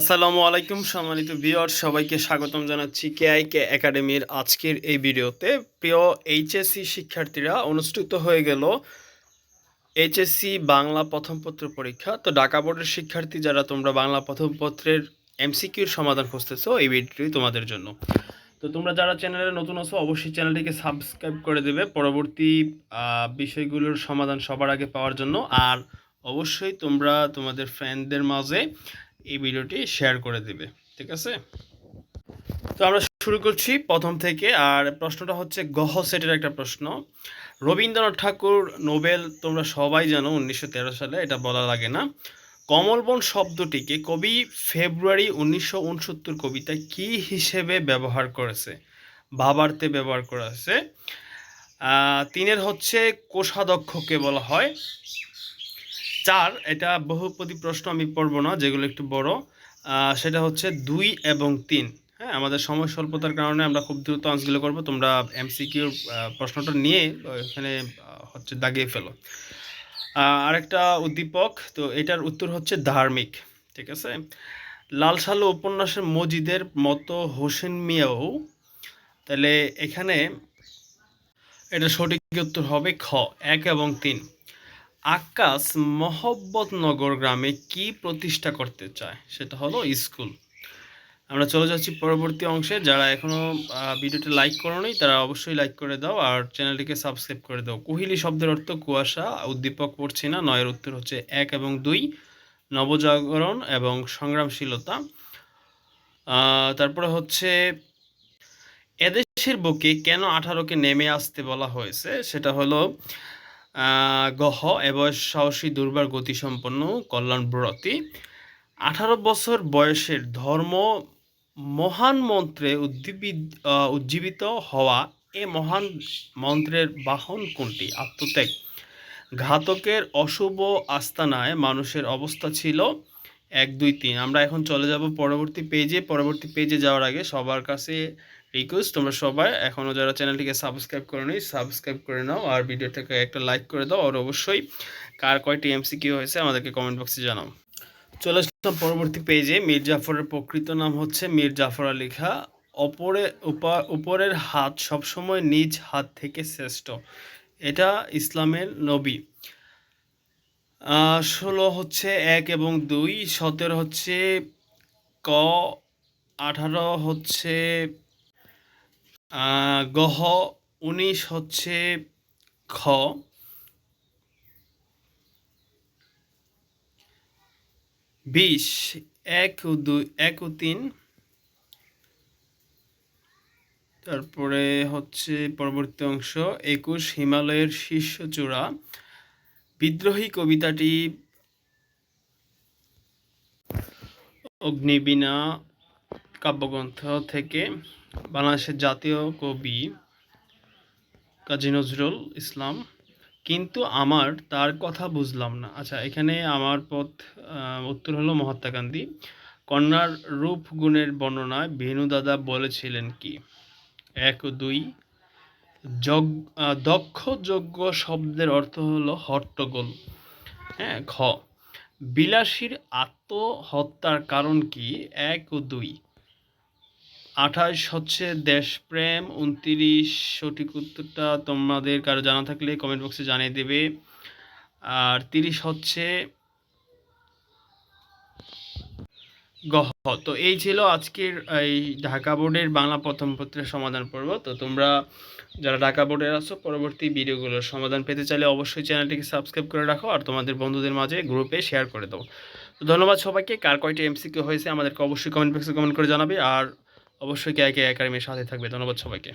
আসসালামু আলাইকুম, সম্মানিত ভিউয়ার সবাইকে স্বাগতম জানাচ্ছি কেআই কে একাডেমির আজকের এই ভিডিওতে। প্রিয় এইচএসসি শিক্ষার্থীরা, অনুষ্ঠিত হয়ে গেল এইচএসসি বাংলা প্রথম পত্র পরীক্ষা। তো ঢাকা বোর্ডের শিক্ষার্থী যারা, তোমরা বাংলা প্রথম পত্রের এমসিকিউর সমাধান খুঁজতেছো এই ভিডিওটি তোমাদের জন্য। তো তোমরা যারা চ্যানেলে নতুন আছো, অবশ্যই চ্যানেলটিকে সাবস্ক্রাইব করে দেবে পরবর্তী বিষয়গুলোর সমাধান সবার আগে পাওয়ার জন্য। আর অবশ্যই তোমরা তোমাদের ফ্রেন্ডদের মাঝে এই ভিডিওটি শেয়ার করে দিবে, ঠিক আছে? তো আমরা শুরু করছি প্রথম থেকে, আর প্রশ্নটা হচ্ছে গহ সেটের একটা প্রশ্ন। রবীন্দ্রনাথ ঠাকুর নোবেল তোমরা সবাই জানো, উনিশশো তেরো সালে, এটা বলা লাগে না। কমলবন শব্দটিকে কবি ফেব্রুয়ারি উনিশশো উনসত্তর কবিতায় কি হিসেবে ব্যবহার করেছে? ভাবার্থে ব্যবহার করেছে। তিনের হচ্ছে কোষাধ্যক্ষকে বলা হয়। চার, এটা বহুপদী প্রশ্ন আমি পড়ব না, যেগুলো একটু বড়। সেটা হচ্ছে দুই এবং তিন। হ্যাঁ আমাদের সময় স্বল্পতার কারণে আমরা খুব দ্রুত আনসারগুলো করব, তোমরা এমসিকিউর প্রশ্নটা নিয়ে এখানে হচ্ছে দাগিয়ে ফেলো। আরেকটা উদ্দীপক, তো এটার উত্তর হচ্ছে ধার্মিক, ঠিক আছে? লাল সালু উপন্যাসের মজিদের মতো হোসেন মিয়াও, তাহলে এখানে এটা সঠিক উত্তর হবে খ, এক এবং তিন। আকাশ মহব্বতনগর গ্রামে কি প্রতিষ্ঠা করতে চায়? সেটা হলো স্কুল। আমরা চলে যাচ্ছি পরবর্তী অংশে। যারা এখনও আহ, ভিডিওটি লাইক করোনি তারা অবশ্যই লাইক করে দাও আর চ্যানেলটিকে সাবস্ক্রাইব করে দাও। কুহিলি শব্দের অর্থ কুয়াশা উদ্দীপক পড়ছি না নয়ের উত্তর হচ্ছে এক এবং দুই নবজাগরণ এবং সংগ্রামশীলতা। তারপরে হচ্ছে এদেশের বুকে কেন আঠারোকে নেমে আসতে বলা হয়েছে? সেটা হলো গহ এবং সাহসী দুর্বার গতিসম্পন্ন কল্যাণ ব্রতী আঠারো বছর বয়সের ধর্ম মহান মন্ত্রে উদ্দীপিত উজ্জীবিত হওয়া এ মহান মন্ত্রের বাহন কোনটি? আত্মত্যাগ। ঘাতকের অশুভ আস্তানায় মানুষের অবস্থা ছিল এক দুই তিন। আমরা এখন চলে যাব পরবর্তী পেজে পরবর্তী পেজে যাওয়ার আগে সবার কাছে রিকোয়েস্ট তোমরা সবাই এখনও যারা চ্যানেলটিকে সাবস্ক্রাইব করে নি সাবস্ক্রাইব করে নাও আর ভিডিওটাকে একটা লাইক করে দাও আর অবশ্যই কার কয়টি এমসিকিউ হয়েছে আমাদেরকে কমেন্ট বক্সে জানাও। চলে আসলাম পরবর্তী পেজে মীর জাফরের প্রকৃত নাম হচ্ছে মীর জাফর আলী খা। অপরে, উপা- উপরের হাত সবসময় নিজ হাত থেকে শ্রেষ্ঠ। এটা ইসলামের নবী। ষোলো হচ্ছে এক এবং দুই, সতেরো হচ্ছে ক, আঠারো হচ্ছে গহ উনিশ হচ্ছে খ। বিশ, এক ও দুই এক ও তিন। তারপরে হচ্ছে পরবর্তী অংশ, একুশ, হিমালয়ের শীর্ষ চূড়া। বিদ্রোহী কবিতাটি অগ্নিবীণা কাব্যগ্রন্থ থেকে বাংলাদেশের জাতীয় কবি কাজী নজরুল ইসলাম। কিন্তু আমার তার কথা বুঝলাম না। আচ্ছা এখানে আমার পথ উত্তর হলো মহাত্মা গান্ধী। কন্যার রূপ গুণের বর্ণনায় ভেনু দাদা বলেছিলেন কি? এক ও দুই, যগ দক্ষ যোগ্য শব্দের অর্থ হলো হট্টগোল। হ্যাঁ খ, বিলাসীর আত্মহত্যার কারণ কি? এক ও দুই আঠাশ হচ্ছে দেশপ্রেম, উনতিরিশ সঠিক উত্তরটা তোমাদের কারও জানা থাকলে কমেন্ট বক্সে জানিয়ে দেবে। আর তিরিশ হচ্ছে গহ। তো এই ছিল আজকের, এই ঢাকা বোর্ডের বাংলা প্রথম পত্রের সমাধান পর্ব। তো তোমরা যারা ঢাকা বোর্ডের আছো, পরবর্তী ভিডিওগুলোর সমাধান পেতে চাইলে অবশ্যই চ্যানেলটিকে সাবস্ক্রাইব করে রাখো আর তোমাদের বন্ধুদের মাঝে গ্রুপে শেয়ার করে দাও। তো ধন্যবাদ সবাইকে। কার কয়টি এমসিকিউ হয়েছে আমাদেরকে অবশ্যই কমেন্ট বক্সে কমেন্ট করে জানাবে। আর অবশ্যই কে একে একাডেমির সাথে থাকবে? ধন্যবাদ সবাইকে।